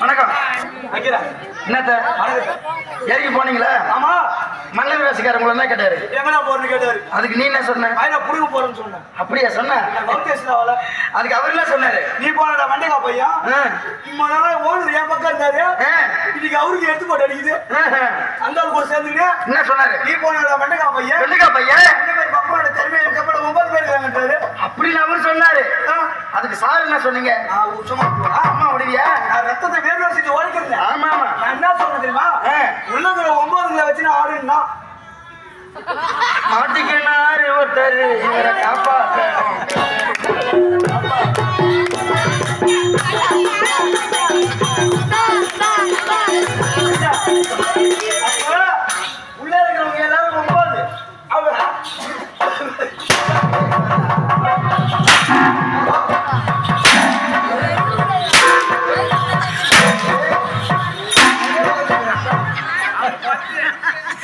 வணக்கம் என்னத்த இறங்கி போனீங்களா ஆமா மல்லர் வேஷக்காரங்களை தான் கேட்டாரு. எங்கடா போறேன்னு கேட்டாரு. அதுக்கு நீ என்ன சொன்ன? பையனை புடுங்க போறேன்னு சொன்னேன் அப்படியா சொன்ன? நான் ஆகல அதுக்கு அவர் என்ன சொன்னாரு? நீ போனடா வண்டிகா பையன். ஆ, இம்மா நாளா ஓனர் என் பக்கம் இருந்தாரு. இன்னைக்கு அவருக்கு எடுத்து போட்டு அடிக்குது. அந்த ஆள் கூட சேர்ந்துக்கிட்டு என்ன சொன்னாரு? நீ போனடா வண்டிகா பையன். வெள்ளிக்கா பையன்? இந்த மாதிரி பப்பனோட திறமையை கப்பல ஒன்பது பேர் இருக்காங்கன்றாரு. அப்படின்னு அவர் சொன்னாரு. அதுக்கு சார் என்ன சொன்னீங்க? நான் உச்சமா உழைக்கிறேன் ஆமா ஆமா நான் என்ன சொன்னேன் தெரியுமா. உள்ளங்கிற ஒன்பதுங்களை வச்சு நான் ஆடுனா மாட்டிக்கினாரு ஒருத்தர் இவரை உள்ள இருக்கிறவங்க எல்லாரும் ஒன்பது. அவ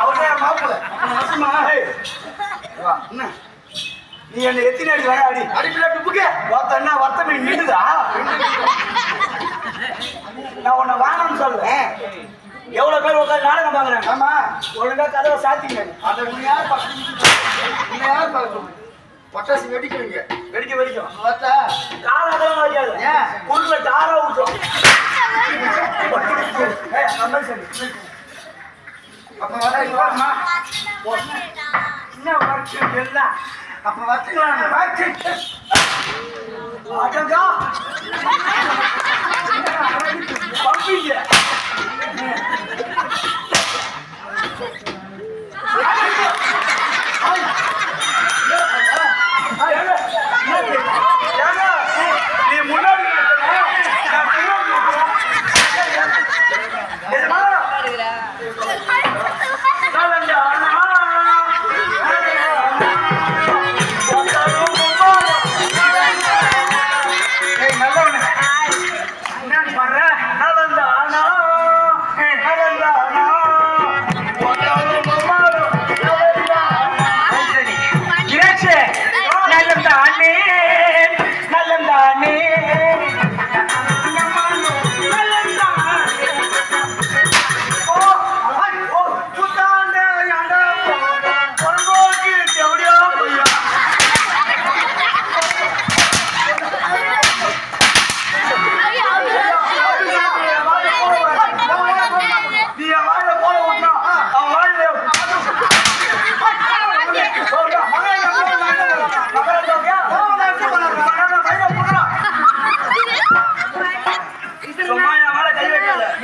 அவரே மாப்பிள்ள. வா, என்ன? நீ என்ன எத்தனை அடி வர அடி. அடிப்பில டுப்புக்கு ஒருத்தன்னா வருத்தம் நின்றுதா நான் உன்னை வாங்கணும்னு சொல்லுவேன் எவ்வளவு பேர் உட்காந்து நாடகம் பாக்குறேன் ஆமா. ஒழுங்கா கதவை சாத்திங்க அதை யார் பார்க்க உன்னை யார் பார்க்க பட்டாசு வெடிக்கிறீங்க வெடிக்க வெடிக்கும் பார்த்தா? கால அதெல்லாம் வைக்காது. ஏன்? குறுக்குல தாரா விட்டுரும் ஏய், அந்த மாதிரி சொல்லு. அப்ப வரீங்களா என்ன work எல்லாம்? அப்ப வரீங்களா அடங்கா.